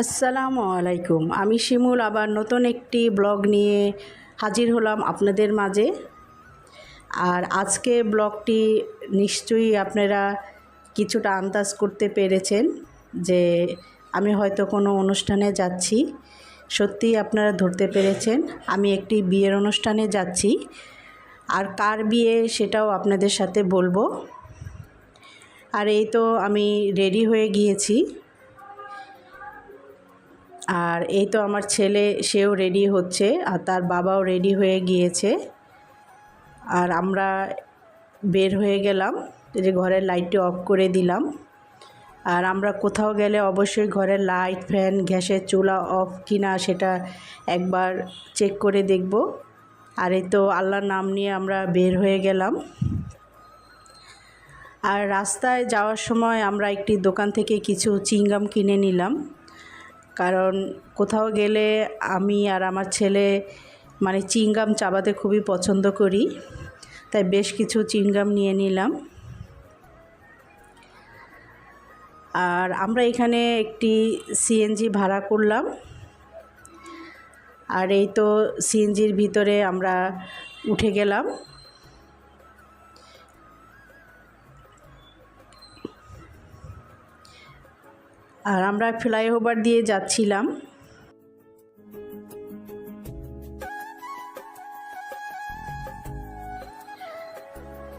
আসসালামু আলাইকুম। আমি শিমুল, আবার নতুন একটি ব্লগ নিয়ে হাজির হলাম আপনাদের মাঝে। আর আজকে ব্লগটি নিশ্চয়ই আপনারা কিছুটা আন্দাজ করতে পেরেছেন যে আমি হয়তো কোনো অনুষ্ঠানে যাচ্ছি। সত্যি আপনারা ধরতে পেরেছেন, আমি একটি বিয়ের অনুষ্ঠানে যাচ্ছি। আর কার বিয়ে সেটাও আপনাদের সাথে বলব। আর এই তো আমি রেডি হয়ে গিয়েছি। আর এই তো আমার ছেলে, সেও রেডি হচ্ছে আর তার বাবাও রেডি হয়ে গিয়েছে। আর আমরা বের হয়ে গেলাম যে ঘরের লাইটটি অফ করে দিলাম। আর আমরা কোথাও গেলে অবশ্যই ঘরের লাইট ফ্যান গ্যাসের চুলা অফ কিনা সেটা একবার চেক করে দেখব। আর এই তো আল্লাহর নাম নিয়ে আমরা বের হয়ে গেলাম। আর রাস্তায় যাওয়ার সময় আমরা একটি দোকান থেকে কিছু চিংগাম কিনে নিলাম। কারণ কোথাও গেলে আমি আর আমার ছেলে মানে চিংগাম চাবাতে খুবই পছন্দ করি। তাই বেশ কিছু চিংগাম নিয়ে নিলাম। আর আমরা এখানে একটি সিএনজি ভাড়া করলাম। আর এই তো সিএনজির ভিতরে আমরা উঠে গেলাম। আর আমরা ফ্লাইওভার দিয়ে যাচ্ছিলাম।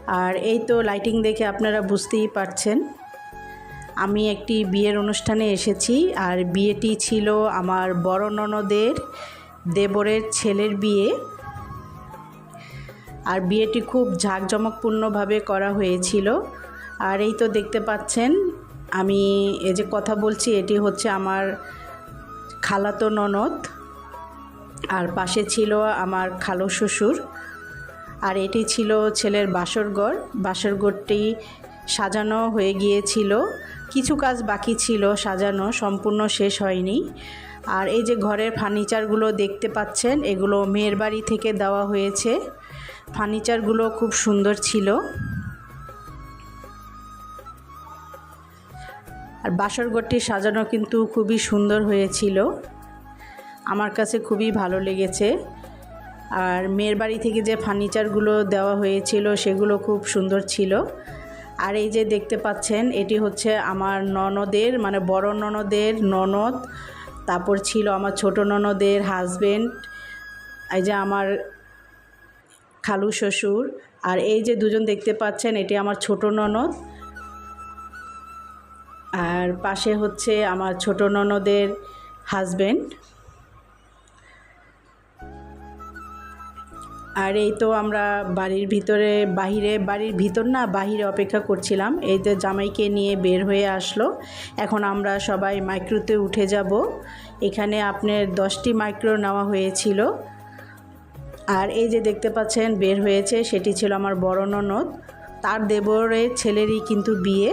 আর এই তো লাইটিং দেখে আপনারা বুঝতেই পারছেন। আমি একটি বিয়ের অনুষ্ঠানে এসেছি আর বিয়েটি ছিল আমার বড় ননদের দেবরের ছেলের বিয়ে। আর বিয়েটি খুব ঝাঁকজমকপূর্ণভাবে করা হয়েছিল। আর এই তো দেখতে পাচ্ছেন আমি এ যে কথা বলছি, এটি হচ্ছে আমার খালাতো ননদ, আর পাশে ছিল আমার খালো শ্বশুর, আর এটি ছিল ছেলের বাসরঘর বাসরঘরটি সাজানো হয়ে গিয়েছিল। কিছু কাজ বাকি ছিল সাজানো, সম্পূর্ণ শেষ হয়নি। আর এই যে ঘরের ফার্নিচারগুলো দেখতে পাচ্ছেন, এগুলো মেয়ের বাড়ি থেকে দেওয়া হয়েছে। ফার্নিচারগুলো খুব সুন্দর ছিল। বাসর ঘরটি সাজানো কিন্তু খুবই সুন্দর হয়েছিল। আমার কাছে খুবই ভালো লেগেছে। আর মেয়ের বাড়ি থেকে যে ফার্নিচারগুলো দেওয়া হয়েছিল সেগুলো খুব সুন্দর ছিল। আর এই যে দেখতে পাচ্ছেন, এটি হচ্ছে আমার ননদের মানে বড় ননদের ননদ, তারপর ছিল আমার ছোট ননদের হাজবেন্ড এই যে আমার খালু শ্বশুর, আর এই যে দুজন দেখতে পাচ্ছেন, এটি আমার ছোট ননদ। আর পাশে হচ্ছে আমার ছোট ননদের হাজবেন্ড আর এই তো আমরা বাড়ির ভিতরে, বাহিরে, বাড়ির ভিতর না, বাহিরে অপেক্ষা করছিলাম। এই তো জামাইকে নিয়ে বের হয়ে আসলো। এখন আমরা সবাই মাইক্রোতে উঠে যাব। এখানে আপনার দশটি মাইক্রো নেওয়া হয়েছিল। আর এই যে দেখতে পাচ্ছেন, বের হয়েছে, সেটি ছিল আমার বড় ননদ। তার দেবরের ছেলেরই কিন্তু বিয়ে।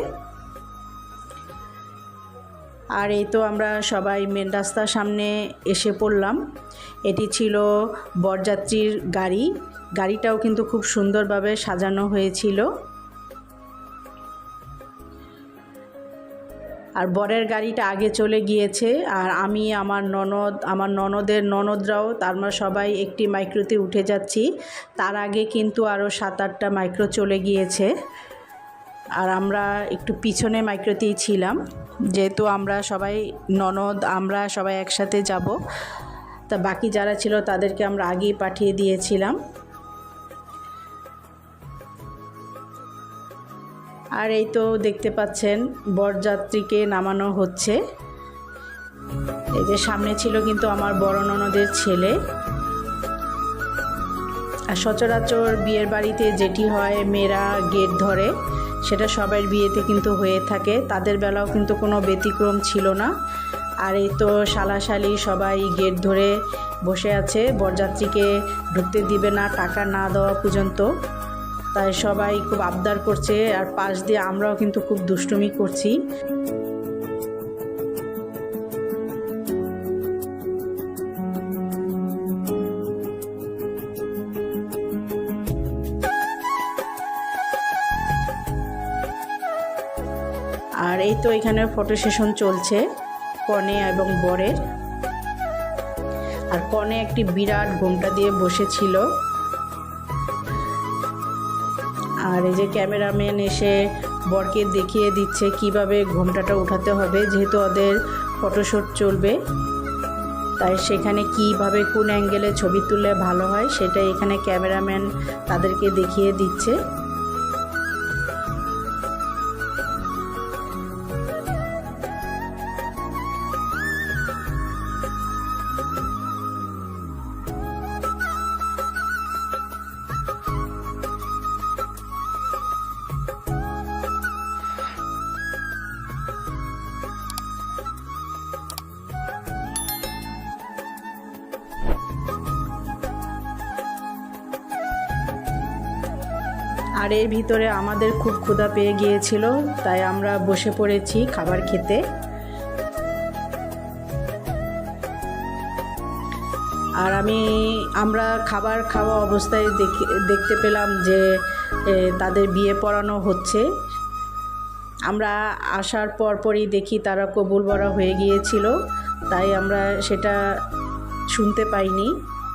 আর এই তো আমরা সবাই মেন রাস্তার সামনে এসে পড়লাম। এটি ছিল বরযাত্রীর গাড়ি। গাড়িটাও কিন্তু খুব সুন্দরভাবে সাজানো হয়েছিল। আর বরের গাড়িটা আগে চলে গিয়েছে আর আমি, আমার ননদ, আমার ননদের ননদরাও, তার আমরা সবাই একটি মাইক্রোতে উঠে যাচ্ছি। তার আগে কিন্তু আরও সাত আটটা মাইক্রো চলে গিয়েছে। আর আমরা একটু পিছনে মাইক্রোতেই ছিলাম, যেহেতু আমরা সবাই ননদ, আমরা সবাই একসাথে যাব। তা বাকি যারা ছিল তাদেরকে আমরা আগেই পাঠিয়ে দিয়েছিলাম। আর এই তো দেখতে পাচ্ছেন, বরযাত্রীকে নামানো হচ্ছে। এই যে সামনে ছিল কিন্তু আমার বড় ননদের ছেলে। আর সচরাচর বিয়ের বাড়িতে যেটি হয়, মেয়েরা গেট ধরে। সেটা সবার বিয়েতে কিন্তু হয়ে থাকে। তাদের বেলাও কিন্তু কোনো ব্যতিক্রম ছিল না। আর এই তো শালাশালি সবাই গেট ধরে বসে আছে। বরযাত্রীকে ঢুকতে দিবে না, টাকা না দেওয়া পর্যন্ত। তাই সবাই খুব আবদার করছে। আর পাশ দিয়ে আমরাও কিন্তু খুব দুষ্টুমি করছি। এই তো এখানে ফটো সেশন চলছে, কনে এবং বরের। আর কনে একটি বিরাট ঘোমটা দিয়ে বসেছিল। আর এই যে ক্যামেরাম্যান এসে বরকে দেখিয়ে দিচ্ছে কীভাবে ঘোমটাটা উঠাতে হবে, যেহেতু ওদের ফটোশ্যুট চলবে। তাই সেখানে কীভাবে কোন অ্যাঙ্গেলে ছবি তুললে ভালো হয় সেটা এখানে ক্যামেরাম্যান তাদেরকে দেখিয়ে দিচ্ছে। আর এর ভিতরে আমাদের খুব ক্ষুধা পেয়ে গিয়েছিল, তাই আমরা বসে পড়েছি খাবার খেতে। আর আমি, আমরা খাবার খাওয়া অবস্থায় দেখে, দেখতে পেলাম যে তাদের বিয়ে পড়ানো হচ্ছে। আমরা আসার পরপরই দেখি তারা কবুল বরা হয়ে গিয়েছিল, তাই আমরা সেটা শুনতে পাইনি।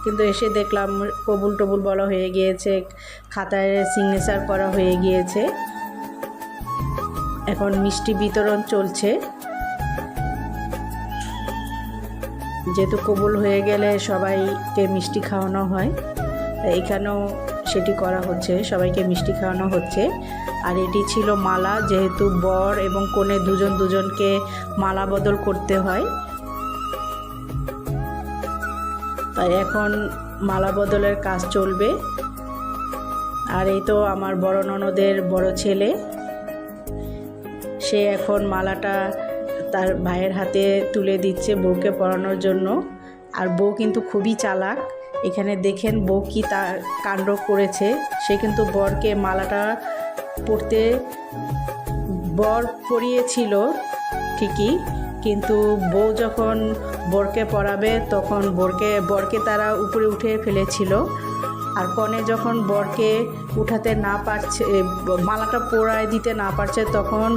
কিন্তু এসে দেখলাম কবুল টবুল বলা হয়ে গিয়েছে, খাতায় সিগনেচার করা হয়ে গিয়েছে। এখন মিষ্টি বিতরণ চলছে। যেহেতু কবুল হয়ে গেলে সবাইকে মিষ্টি খাওয়ানো হয় এখানেও সেটি করা হচ্ছে, সবাইকে মিষ্টি খাওয়ানো হচ্ছে। আর এটি ছিল মালা, যেহেতু বর এবং কনে দুজন দুজনকে মালা বদল করতে হয়। তাই এখন মালা বদলের কাজ চলবে। আর এই তো আমার বড় ননদের বড় ছেলে। সে এখন মালাটা তার ভাইয়ের হাতে তুলে দিচ্ছে বউকে পরানোর জন্য। আর বউ কিন্তু খুবই চালাক। এখানে দেখেন বউ কি তা কাণ্ড করেছে। সে কিন্তু বরকে মালাটা পরতে বর পরিয়েছিল ঠিকই। কিন্তু বউ যখন বরকে পড়াবে তখন বরকে বরকে তারা উপরে উঠে ফেলেছিল। আর কনে যখন বরকে উঠাতে না পারছে মালাটা পরায় দিতে না পারছে, তখন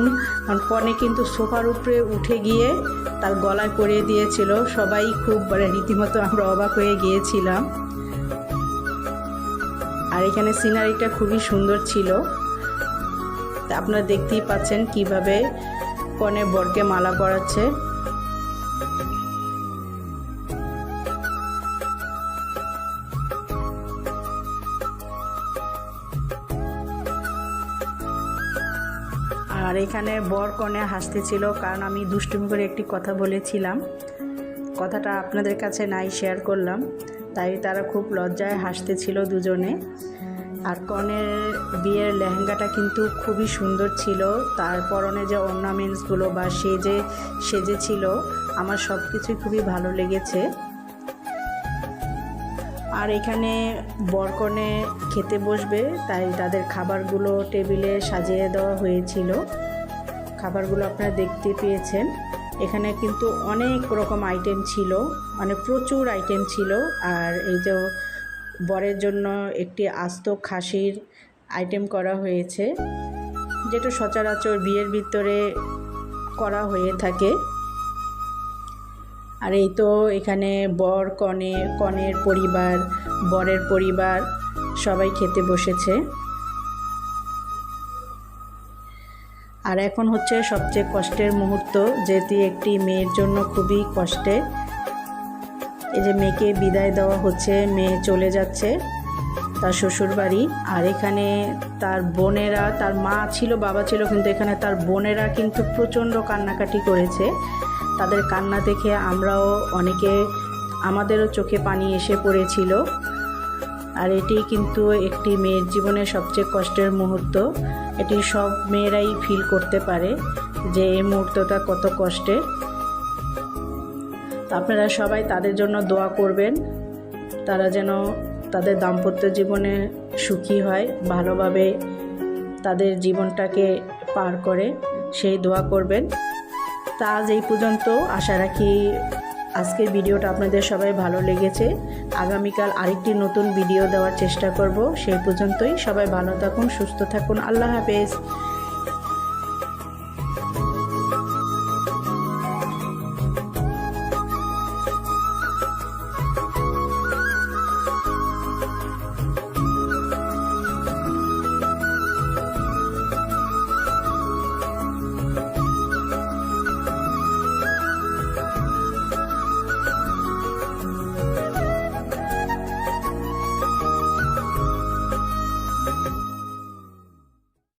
কনে কিন্তু সোফার উপরে উঠে গিয়ে তার গলায় পরিয়ে দিয়েছিল। সবাই খুব মানে রীতিমতো আমরা অবাক হয়ে গিয়েছিলাম। আর এখানে সিনারিটা খুবই সুন্দর ছিল। আপনারা দেখতেই পাচ্ছেন কীভাবে কনে বরকে মালা পরাচ্ছে। আর এখানে বর কনে হাসতেছিল, কারণ আমি দুষ্টুমি করে একটি কথা বলেছিলাম। কথাটা আপনাদের কাছে নাই শেয়ার করলাম। তাই তারা খুব লজ্জায় হাসতেছিল দুজনে। আর কনের বিয়ের লেহেঙ্গাটা কিন্তু খুবই সুন্দর ছিল। তার পরনে যে অর্নামেন্টসগুলো বা সে সেজে, সেজেছিল, আমার সব কিছুই খুবই ভালো লেগেছে। আর এখানে বরকনে খেতে বসবে, তাই তাদের খাবারগুলো টেবিলে সাজিয়ে দেওয়া হয়েছিল। খাবারগুলো আপনারা দেখতে পেয়েছেন। এখানে কিন্তু অনেক রকম আইটেম ছিল মানে প্রচুর আইটেম ছিল। আর এই যে বরের জন্য একটি আস্ত খাসির আইটেম করা হয়েছে, যেটা সচরাচর বিয়ের ভিতরে করা হয়ে থাকে। আর এই তো এখানে বর, কনে, কনের পরিবার, বরের পরিবার সবাই খেতে বসেছে। আর এখন হচ্ছে সবচেয়ে কষ্টের মুহূর্ত যেটি একটি মেয়ের জন্য খুবই কষ্টের এই যে মেয়েকে বিদায় দেওয়া হচ্ছে, মেয়ে চলে যাচ্ছে তার শ্বশুর বাড়ি আর এখানে তার বোনেরা, তার মা ছিল, বাবা ছিল, কিন্তু এখানে তার বোনেরা কিন্তু প্রচণ্ড কান্নাকাটি করেছে। তাদের কান্না দেখে আমরাও অনেকে আমাদেরও চোখে পানি এসে পড়েছিল। আর এটি কিন্তু একটি মেয়ের জীবনের সবচেয়ে কষ্টের মুহূর্ত। এটি সব মেয়েরাই ফিল করতে পারে যে এই মুহূর্তটা কত কষ্টের আপনারা সবাই তাদের জন্য দোয়া করবেন। তারা যেন তাদের দাম্পত্য জীবনে সুখী হয়, ভালোভাবে তাদের জীবনটাকে পার করে, সেই দোয়া করবেন। তা আজ এই পর্যন্ত। আশা রাখি আজকের ভিডিওটা আপনাদের সবাই ভালো লেগেছে। আগামীকাল আরেকটি নতুন ভিডিও দেওয়ার চেষ্টা করব। সেই পর্যন্তই সবাই ভালো থাকুন, সুস্থ থাকুন। আল্লাহ হাফেজ।